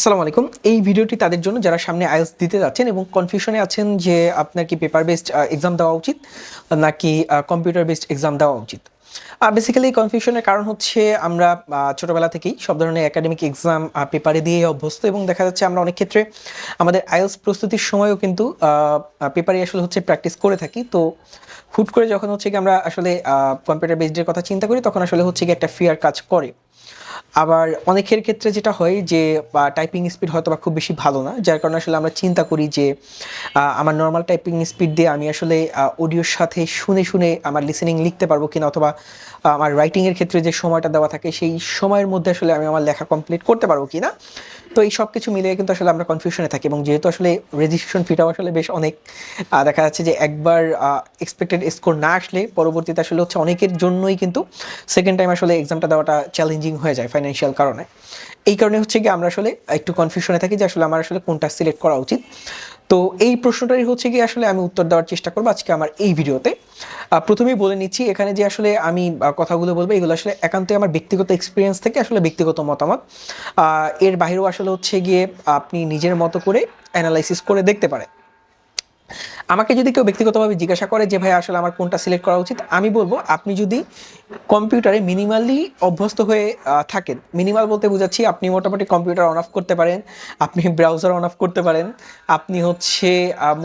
আসসালামু আলাইকুম। এই ভিডিওটি তাদের জন্য যারা সামনে আইএলস দিতে যাচ্ছেন এবং কনফিউশনে আছেন যে আপনার কি পেপার বেসড এক্সাম দেওয়া উচিত নাকি কম্পিউটার বেসড এক্সাম দেওয়া উচিত। বেসিক্যালি কনফিউশনের কারণ হচ্ছে আমরা ছোটবেলা থেকেই সব ধরনের একাডেমিক এক্সাম পেপারে দিয়ে অভ্যস্ত এবং দেখা যাচ্ছে আমরা অনেক ক্ষেত্রে আমাদের আইএলস প্রস্তুতির সময়ও কিন্তু পেপারে আসলে হচ্ছে প্র্যাকটিস করে থাকি। তো হুট করে যখন হচ্ছে কি আমরা আসলে কম্পিউটার বেসডের কথা চিন্তা করি তখন আসলে হচ্ছে কি একটা ফিয়ার কাজ করে। আবার অনেকের ক্ষেত্রে যেটা হয় যে টাইপিং স্পিড হয়তো বা খুব বেশি ভালো না, যার কারণে আসলে আমরা চিন্তা করি যে আমার নর্মাল টাইপিং স্পিড দিয়ে আমি আসলে অডিওর সাথে শুনে শুনে আমার লিসেনিং লিখতে পারব কিনা অথবা আমার রাইটিংয়ের ক্ষেত্রে যে সময়টা দেওয়া থাকে, সেই সময়ের মধ্যে আসলে আমি আমার লেখা কমপ্লিট করতে পারব কিনা। তো এই সব কিছু মিলিয়ে কিন্তু আসলে আমরা কনফিউশনে থাকি এবং যেহেতু আসলে রেজিস্ট্রেশন ফিটাও আসলে বেশ অনেক দেখা যাচ্ছে যে একবার এক্সপেক্টেড স্কোর না আসলে পরবর্তীতে আসলে হচ্ছে অনেকের জন্যই কিন্তু সেকেন্ড টাইম আসলে এক্সামটা দেওয়াটা চ্যালেঞ্জিং হয়ে যায় ফাইন্যান্সিয়াল কারণে। এই কারণে হচ্ছে কি আমরা আসলে একটু কনফিউশনে থাকি যে আসলে আমার আসলে কোনটা সিলেক্ট করা উচিত। তো এই প্রশ্নটাই হচ্ছে কি আসলে আমি উত্তর দেওয়ার চেষ্টা করব আজকে আমার এই ভিডিওতে। প্রথমেই বলে নিচ্ছি, এখানে যে আসলে আমি কথাগুলো বলব, এগুলো আসলে একান্তই আমার ব্যক্তিগত এক্সপিরিয়েন্স থেকে আসলে ব্যক্তিগত মতামত। এর বাইরেও আসলে হচ্ছে গিয়ে আপনি নিজের মতো করে অ্যানালাইসিস করে দেখতে পারেন। আমাকে যদি কেউ ব্যক্তিগতভাবে জিজ্ঞাসা করে যে, ভাই, আসলে আমার কোনটা সিলেক্ট করা উচিত? আমি বলব, আপনি যদি কম্পিউটারে মিনিমালি অভ্যস্ত হয়ে থাকেন মিনিমাল বলতে বোঝাচ্ছি, আপনি মোটামুটি কম্পিউটার অন অফ করতে পারেন, আপনি ব্রাউজার অন অফ করতে পারেন, আপনি হচ্ছে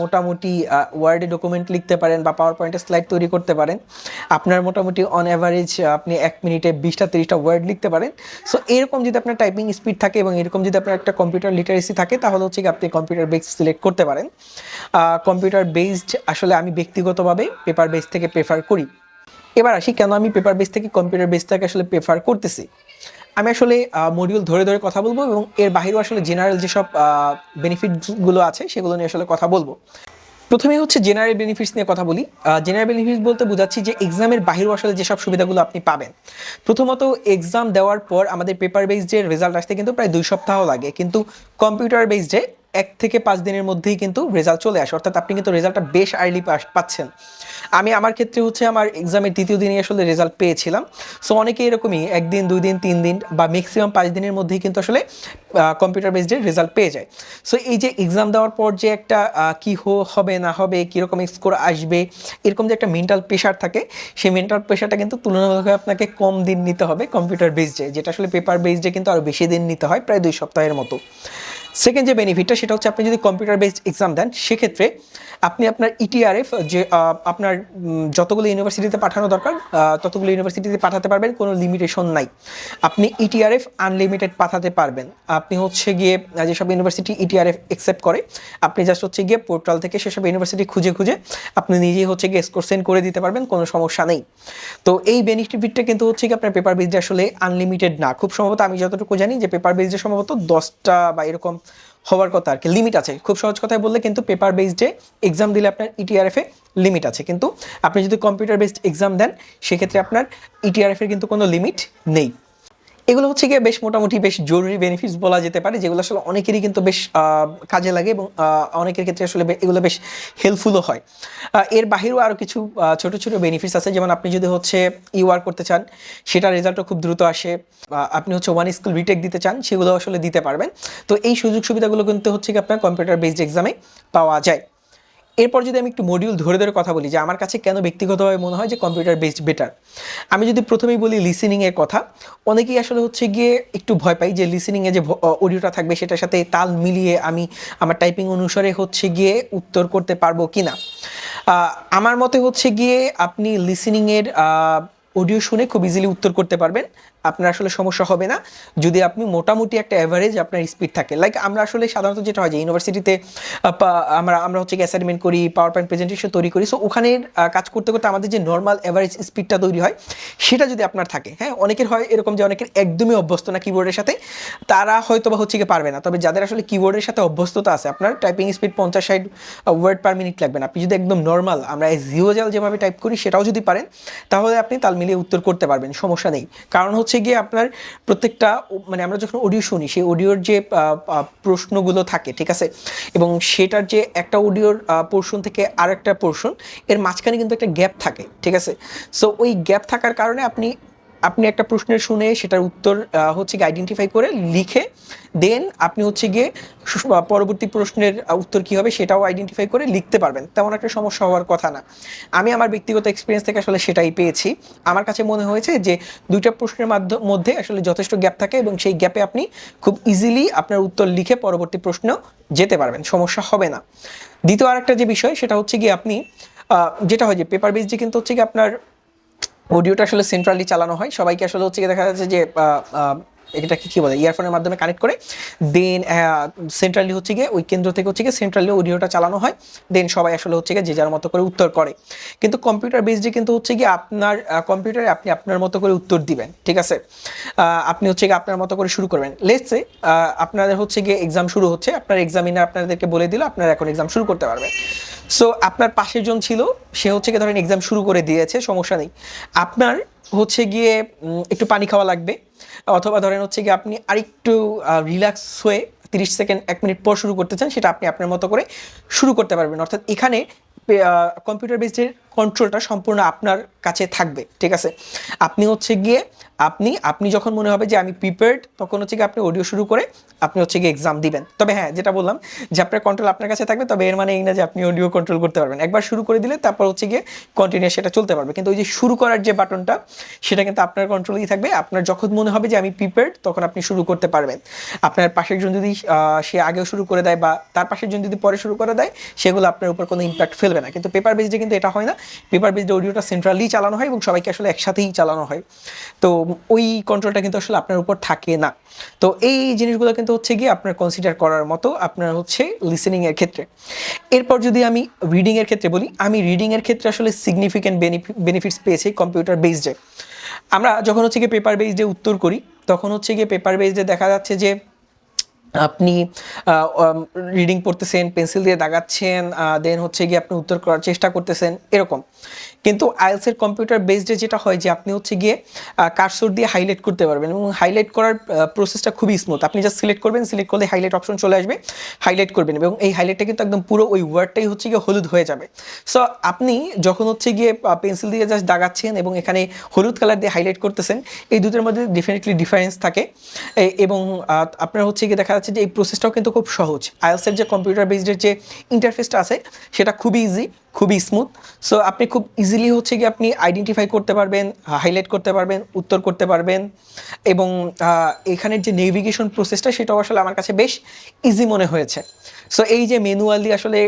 মোটামুটি ওয়ার্ডে ডকুমেন্ট লিখতে পারেন বা পাওয়ার পয়েন্টে স্লাইড তৈরি করতে পারেন, আপনার মোটামুটি অন অ্যাভারেজ আপনি এক মিনিটে বিশটা, তিরিশটা ওয়ার্ড লিখতে পারেন। সো এরকম যদি আপনার টাইপিং স্পিড থাকে এবং এরকম যদি আপনার একটা কম্পিউটার লিটারেসি থাকে, তাহলে হচ্ছে আপনি কম্পিউটার বেস সিলেক্ট করতে পারেন। কম্পিউটার বেসড আসলে আমি ব্যক্তিগতভাবে পেপার বেস থেকে প্রেফার করি। এবার আসি, কেন আমি পেপার বেস থেকে কম্পিউটার বেসটাকে আসলে প্রেফার করতেছি? আমি আসলে মডিউল ধরে ধরে কথা বলব এবং এর বাইরেও আসলে জেনারেল যেসব বেনিফিটগুলো আছে, সেগুলো নিয়ে আসলে কথা বলব। প্রথমে হচ্ছে জেনারেল বেনিফিটস নিয়ে কথা বলি। জেনারেল বেনিফিটস বলতে বোঝাচ্ছি যে এক্সামের বাইরেও আসলে যেসব সুবিধাগুলো আপনি পাবেন। প্রথমত এক্সাম দেওয়ার পর আমাদের পেপার বেসডের রেজাল্ট আসতে কিন্তু প্রায় দুই সপ্তাহ লাগে। কিন্তু কম্পিউটার বেসডে এক থেকে পাঁচ দিনের মধ্যেই কিন্তু রেজাল্ট চলে আসে। অর্থাৎ আপনি কিন্তু রেজাল্টটা বেশ আর্লি পাচ্ছেন। আমি আমার ক্ষেত্রে হচ্ছে আমার এক্সামের দ্বিতীয় দিনে আসলে রেজাল্ট পেয়েছিলাম। সো অনেকে এরকমই, একদিন, দুই দিন, তিন দিন বা ম্যাক্সিমাম পাঁচ দিনের মধ্যেই কিন্তু আসলে কম্পিউটার বেসডের রেজাল্ট পেয়ে যায়। সো এই যে এক্সাম দেওয়ার পর যে একটা কি হবে, না হবে, কীরকম স্কোর আসবে, এরকম যে একটা মেন্টাল প্রেশার থাকে, সেই মেন্টাল প্রেশারটা কিন্তু তুলনামূলকভাবে আপনাকে কম দিন নিতে হবে কম্পিউটার বেসডে যেটা আসলে পেপার বেসডে কিন্তু আরও বেশি দিন নিতে হয়, প্রায় দুই সপ্তাহের মতো। সেকেন্ড যে বেনিফিটটা সেটা হচ্ছে আপনি যদি কম্পিউটার বেসড এক্সাম দেন, সেক্ষেত্রে আপনি আপনার ইটিআরএফ যে আপনার যতগুলো ইউনিভার্সিটিতে পাঠানো দরকার ততগুলো ইউনিভার্সিটিতে পাঠাতে পারবেন, কোনো লিমিটেশন নাই। আপনি ইটিআরএফ আনলিমিটেড পাঠাতে পারবেন। আপনি হচ্ছে গিয়ে যেসব ইউনিভার্সিটি ইটিআরএফ অ্যাকসেপ্ট করে, আপনি জাস্ট হচ্ছে গিয়ে পোর্টাল থেকে সেসব ইউনিভার্সিটি খুঁজে খুঁজে, আপনি নিজেই হচ্ছে গিয়ে স্কোর সেন্ড করে দিতে পারবেন, কোনো সমস্যা নেই। তো এই বেনিফিটটা কিন্তু হচ্ছে কি আপনার পেপার বেসডে আসলে আনলিমিটেড না। খুব সম্ভবত আমি যতটুকু জানি যে পেপার বেসডে সম্ভবত দশটা বা এরকম হওয়ার কথা আর কি লিমিট আছে। খুব সহজ কথায় বললে কিন্তু পেপার বেসডে এক্সাম দিলে আপনার ইটিআরএফে লিমিট আছে। কিন্তু আপনি যদি কম্পিউটার বেসড এক্সাম দেন, সেক্ষেত্রে আপনার ইটিআরএফ এর কিন্তু কোনো লিমিট নেই। এগুলো হচ্ছে গিয়ে বেশ মোটামুটি বেশ জরুরি বেনিফিটস বলা যেতে পারে, যেগুলো আসলে অনেকেরই কিন্তু বেশ কাজে লাগে এবং অনেকের ক্ষেত্রে আসলে এগুলো বেশ হেল্পফুলও হয়। এর বাহিরেও আরও কিছু ছোট ছোট বেনিফিটস আছে, যেমন আপনি যদি হচ্ছে ইউআর করতে চান সেটার রেজাল্টও খুব দ্রুত আসে। আপনি হচ্ছে ওয়ান স্কুল রিটেক দিতে চান সেগুলো আসলে দিতে পারবেন। তো এই সুযোগ সুবিধাগুলো কিন্তু হচ্ছে কি আপনার কম্পিউটার বেসড এক্সামে পাওয়া যায়। এরপর যদি আমি একটু মডিউল ধরে ধরে কথা বলি যে আমার কাছে কেন ব্যক্তিগতভাবে মনে হয় যে কম্পিউটার বেসড বেটার আমি যদি প্রথমেই বলি লিসেনিংয়ের কথা, অনেকেই আসলে হচ্ছে গিয়ে একটু ভয় পাই যে লিসেনিংয়ে যে অডিওটা থাকবে সেটার সাথে তাল মিলিয়ে আমি আমার টাইপিং অনুসারে হচ্ছে গিয়ে উত্তর করতে পারব কি না আমার মতে হচ্ছে গিয়ে আপনি লিসেনিংয়ের অডিও শুনে খুব ইজিলি উত্তর করতে পারবেন। আপনার আসলে সমস্যা হবে না। যদি আপনি মোটামুটি একটা অ্যাভারেজ আপনার স্পিড থাকে। লাইক আমরা আসলে সাধারণত যেটা হয় যে ইউনিভার্সিটিতে আমরা আমরা হচ্ছে অ্যাসাইনমেন্ট করি পাওয়ার পয়েন্ট প্রেজেন্টেশন তৈরি করি। সো ওখানে কাজ করতে করতে আমাদের যে নর্মাল অ্যাভারেজ স্পিডটা তৈরি হয়, সেটা যদি আপনার থাকে হ্যাঁ? অনেকের হয় এরকম যে অনেকের একদমই অভ্যস্ত না কিবোর্ডের সাথে। তারা হয়তো বা হচ্ছে কি পারবে না। তবে যাদের আসলে কিবোর্ডের সাথে অভ্যস্ততা আছে, আপনার টাইপিং স্পিড পঞ্চাশ ষাট ওয়ার্ড পার মিনিট লাগবে না। আপনি যদি একদম নর্মাল আমরা জিওজাল যেভাবে টাইপ করি, সেটাও যদি পারেন, তাহলে আপনি তাল মিলিয়ে উত্তর করতে পারবেন, সমস্যা নেই। কারণ হচ্ছে গিয়ে আপনার প্রত্যেকটা মানে আমরা যখন অডিও শুনি, সেই অডিওর যে প্রশ্নগুলো থাকে, ঠিক আছে? এবং সেটার যে একটা অডিওর পোর্শন থেকে আর একটা পোর্শন এর মাঝখানে কিন্তু একটা গ্যাপ থাকে, ঠিক আছে? সো ওই গ্যাপ থাকার কারণে আপনি আপনি একটা প্রশ্নের শুনে সেটার উত্তর হচ্ছে আইডেন্টিফাই করে লিখে দেন আপনি হচ্ছে গিয়ে পরবর্তী প্রশ্নের উত্তর কি হবে সেটাও আইডেন্টিফাই করে লিখতে পারবেন। তেমন একটা সমস্যা হওয়ার কথা না। আমি আমার ব্যক্তিগত এক্সপিরিয়েন্স থেকে আসলে সেটাই পেয়েছি। আমার কাছে মনে হয়েছে যে দুইটা প্রশ্নের মাধ্য- মধ্যে আসলে যথেষ্ট গ্যাপ থাকে এবং সেই গ্যাপে আপনি খুব ইজিলি আপনার উত্তর লিখে পরবর্তী প্রশ্ন যেতে পারবেন। সমস্যা হবে না। দ্বিতীয় আরেকটা যে বিষয় সেটা হচ্ছে গিয়ে আপনি যেটা হয় যে পেপার বেসডে কিন্তু হচ্ছে গিয়ে আপনার অডিওটা আসলে সেন্ট্রালি চালানো হয়। সবাইকে আসলে হচ্ছে দেখা যাচ্ছে যে আহ, আহ, এটা কি বলে ইয়ারফোনের মাধ্যমে কানেক্ট করে। দেন সেন্ট্রালি হচ্ছে গিয়ে ওই কেন্দ্র থেকে হচ্ছে গিয়ে সেন্ট্রালি অডিওটা চালানো হয়। দেন সবাই আসলে হচ্ছে গিয়ে যে যার মতো করে উত্তর করে। কিন্তু কম্পিউটার বেসডে কিন্তু হচ্ছে গিয়ে আপনার কম্পিউটারে আপনি আপনার মতো করে উত্তর দিবেন ঠিক আছে? আপনি হচ্ছে গিয়ে আপনার মতো করে শুরু করবেন। লেটসে আপনাদের হচ্ছে গিয়ে এক্সাম শুরু হচ্ছে। আপনার এক্সামিনার আপনাদেরকে বলে দিল আপনারা এখন এক্সাম শুরু করতে পারবেন। সো আপনার পাশের জন ছিল, সে হচ্ছে গিয়ে ধরেন এক্সাম শুরু করে দিয়েছে, সমস্যা নেই। আপনার হচ্ছে গিয়ে একটু পানি খাওয়া লাগবে, অথবা ধরেন হচ্ছে গিয়ে আপনি আরেকটু রিল্যাক্স হয়ে তিরিশ সেকেন্ড এক মিনিট পর শুরু করতে চান, সেটা আপনি আপনার মতো করে শুরু করতে পারবেন। অর্থাৎ এখানে কম্পিউটার বেসডের কন্ট্রোলটা সম্পূর্ণ আপনার কাছে থাকবে, ঠিক আছে? আপনি হচ্ছে গিয়ে আপনি আপনি যখন মনে হবে যে আমি প্রিপেয়ার্ড তখন হচ্ছে গিয়ে আপনি অডিও শুরু করে আপনি হচ্ছে গিয়ে এক্সাম দিবেন। তবে হ্যাঁ যেটা বললাম যে আপনার কন্ট্রোল আপনার কাছে থাকবে, তবে এর মানে এই না যে আপনি অডিও কন্ট্রোল করতে পারবেন। একবার শুরু করে দিলে তারপর হচ্ছে গিয়ে কন্টিনিউ সেটা চলতে পারবে। কিন্তু ওই যে শুরু করার যে বাটনটা সেটা কিন্তু আপনার কন্ট্রোলেই থাকবে। আপনার যখন মনে হবে যে আমি প্রিপেয়ার্ড তখন আপনি শুরু করতে পারবেন। আপনার পাশের জন যদি সে আগেও শুরু করে দেয় বা তার পাশের জন যদি পরে শুরু করে দেয়, সেগুলো আপনার উপর কোনো ইম্প্যাক্ট ফেলবে না। কিন্তু পেপার বেসডে কিন্তু এটা হয় না। পেপার বেসডে অডিওটা সেন্ট্রালি চালানো হয় এবং সবাইকে আসলে একসাথেই চালানো হয়। তো ওই কন্ট্রোলটা কিন্তু আসলে আপনার উপর থাকে না। তো এই জিনিসগুলো কিন্তু হচ্ছে গিয়ে আপনার কনসিডার করার মতো আপনার হচ্ছে লিসেনিংয়ের ক্ষেত্রে। এরপর যদি আমি রিডিংয়ের ক্ষেত্রে বলি, আমি রিডিংয়ের ক্ষেত্রে আসলে সিগনিফিক্যান্ট বেনিফিটস পেয়েছি কম্পিউটার বেসডে আমরা যখন হচ্ছে গিয়ে পেপার বেসডে উত্তর করি, তখন হচ্ছে গিয়ে পেপার বেসডে দেখা যাচ্ছে যে আপনি রিডিং পড়তেছেন পেন্সিল দিয়ে দাগাচ্ছেন দেন হচ্ছে গিয়ে আপনি উত্তর করার চেষ্টা করতেছেন, এরকম। কিন্তু আইএলসের কম্পিউটার বেসডে যেটা হয় যে আপনি হচ্ছে গিয়ে কারসোর দিয়ে হাইলাইট করতে পারবেন এবং হাইলাইট করার প্রসেসটা খুবই স্মুথ আপনি জাস্ট সিলেক্ট করবেন সিলেক্ট করলে হাইলাইট অপশন চলে আসবে হাইলাইট করবেন এবং এই হাইলাইটটা কিন্তু একদম পুরো ওই ওয়ার্ডটাই হচ্ছে গিয়ে হলুদ হয়ে যাবে। সো আপনি যখন হচ্ছে গিয়ে পেন্সিল দিয়ে জাস্ট দাগাচ্ছেন এবং এখানে হলুদ কালার দিয়ে হাইলাইট করতেছেন, এই দুটোর মধ্যে ডেফিনেটলি ডিফারেন্স থাকে। এবং আপনার হচ্ছে গিয়ে দেখা যাচ্ছে যে এই প্রসেসটাও কিন্তু খুব সহজ। আইএলসের যে কম্পিউটার বেসডের যে ইন্টারফেসটা আছে, সেটা খুবই ইজি খুবই স্মুথ সো আপনি খুব ইজিলি হচ্ছে গিয়ে আপনি আইডেন্টিফাই করতে পারবেন হাইলাইট করতে পারবেন, উত্তর করতে পারবেন। এবং এখানের যে নেভিগেশন প্রসেসটা সেটাও আসলে আমার কাছে বেশ ইজি মনে হয়েছে। সো এই যে ম্যানুয়ালি আসলে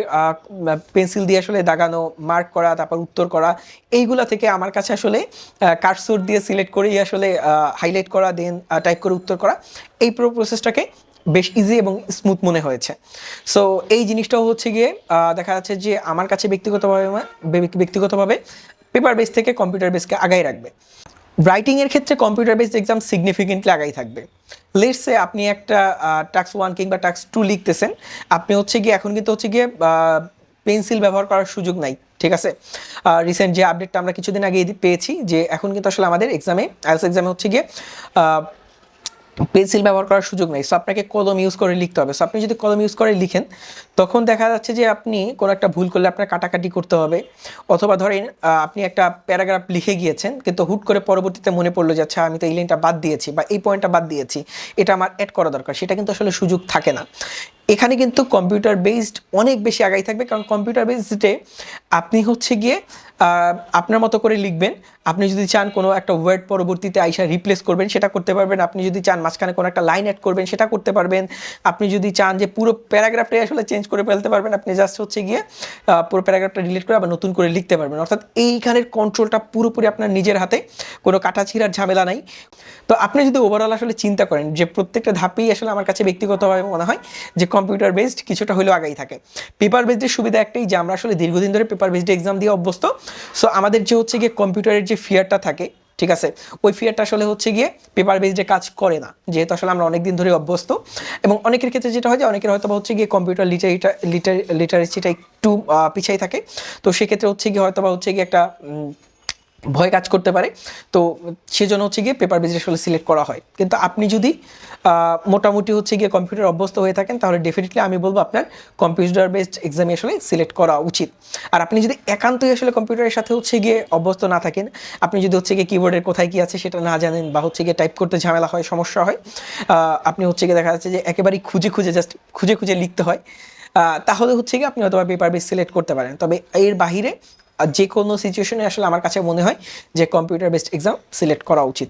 পেন্সিল দিয়ে আসলে দাগানো মার্ক করা, তারপর উত্তর করা, এইগুলা থেকে আমার কাছে আসলে কার্সোর দিয়ে সিলেক্ট করেই আসলে হাইলাইট করা দেন টাইপ করে উত্তর করা, এই পুরো প্রসেসটাকে বেশ ইজি এবং স্মুথ মনে হয়েছে। সো এই জিনিসটাও হচ্ছে গিয়ে দেখা যাচ্ছে যে আমার কাছে ব্যক্তিগতভাবে ব্যক্তিগতভাবে পেপার বেস থেকে কম্পিউটার বেসকে আগাই রাখবে। রাইটিংয়ের ক্ষেত্রে কম্পিউটার বেসড এক্সাম সিগনিফিকেন্টলি আগাই থাকবে। লেটসে আপনি একটা টাক্স ওয়ান কিংবা টাক্স টু লিখতেছেন, আপনি হচ্ছে গিয়ে, এখন কিন্তু হচ্ছে গিয়ে পেন্সিল ব্যবহার করার সুযোগ নাই, ঠিক আছে? রিসেন্ট যে আপডেটটা আমরা কিছুদিন আগে পেয়েছি, যে এখন কিন্তু আসলে আমাদের এক্সামে আইএলস এক্সামে হচ্ছে গিয়ে পেন্সিল ব্যবহার করার সুযোগ নেই। সো আপনাকে কলম ইউজ করে লিখতে হবে। সো আপনি যদি কলম ইউজ করে লিখেন, তখন দেখা যাচ্ছে যে আপনি কোনো একটা ভুল করলে আপনার কাটাকাটি করতে হবে। অথবা ধরেন আপনি একটা প্যারাগ্রাফ লিখে গিয়েছেন, কিন্তু হুট করে পরবর্তীতে মনে পড়ল যে আচ্ছা আমি তো এই লাইনটা বাদ দিয়েছি বা এই পয়েন্টটা বাদ দিয়েছি। এটা আমার অ্যাড করা দরকার। সেটা কিন্তু আসলে সুযোগ থাকে না। এখানে কিন্তু কম্পিউটার বেসড অনেক বেশি আগাই থাকবে, কারণ কম্পিউটার বেসডে আপনি হচ্ছে গিয়ে আপনার মতো করে লিখবেন। আপনি যদি চান কোনো একটা ওয়ার্ড পরবর্তীতে আইসা রিপ্লেস করবেন, সেটা করতে পারবেন। আপনি যদি চান মাঝখানে কোনো একটা লাইন অ্যাড করবেন, সেটা করতে পারবেন। আপনি যদি চান যে পুরো প্যারাগ্রাফটাই আসলে চেঞ্জ করে ফেলতে পারবেন, আপনি জাস্ট হচ্ছে গিয়ে পুরো প্যারাগ্রাফটা ডিলিট করে আবার নতুন করে লিখতে পারবেন। অর্থাৎ এইখানের কন্ট্রোলটা পুরোপুরি আপনার নিজের হাতে, কোনো কাটাছিড়ার ঝামেলা নাই। তো আপনি যদি ওভারঅল আসলে চিন্তা করেন যে প্রত্যেকটা ধাপেই আসলে আমার কাছে ব্যক্তিগতভাবে মনে হয় যে কম্পিউটার বেসড কিছুটা হলেও আগাই থাকে। পেপার বেসডের সুবিধা একটাই যে আমরা আসলে দীর্ঘদিন ধরে পেপার বেসড এক্সাম দিয়ে অভ্যস্ত। সো আমাদের যে হচ্ছে গিয়ে কম্পিউটারের যে ফিয়ারটা থাকে, ঠিক আছে? ওই ফিয়ারটা আসলে হচ্ছে গিয়ে পেপার বেসডে কাজ করে না। যেহেতু আসলে আমরা অনেক দিন ধরে অভ্যস্ত। এবং অনেকের ক্ষেত্রে যেটা হয় যে, অনেকের হয়তো হচ্ছে গিয়ে কম্পিউটার লিটারিটা লিটার লিটারেসিটা একটু পিছাই থাকে। তো সেক্ষেত্রে হচ্ছে গিয়ে হয়তো বা হচ্ছে গিয়ে একটা ভয় কাজ করতে পারে। তো সেজন্য হচ্ছে গিয়ে পেপার বেসড আসলে সিলেক্ট করা হয়। কিন্তু আপনি যদি মোটামুটি হচ্ছে গিয়ে কম্পিউটার অভ্যস্ত হয়ে থাকেন, তাহলে ডেফিনেটলি আমি বলব আপনার কম্পিউটার বেসড এক্সামে আসলে সিলেক্ট করা উচিত। আর আপনি যদি একান্তই আসলে কম্পিউটারের সাথে হচ্ছে গিয়ে অভ্যস্ত না থাকেন, আপনি যদি হচ্ছে গিয়ে কিবোর্ডের কোথায় কী আছে সেটা না জানেন বা হচ্ছে গিয়ে টাইপ করতে ঝামেলা হয়, সমস্যা হয় আপনি হচ্ছে গিয়ে দেখা যাচ্ছে যে একেবারেই খুঁজে খুঁজে জাস্ট খুঁজে খুঁজে লিখতে হয় তাহলে হচ্ছে গিয়ে আপনি হয়তো পেপার বেস সিলেক্ট করতে পারেন। তবে এর বাহিরে যে কোনো সিচুয়েশনে আসলে আমার কাছে মনে হয় যে কম্পিউটার বেসড এক্সাম সিলেক্ট করা উচিত।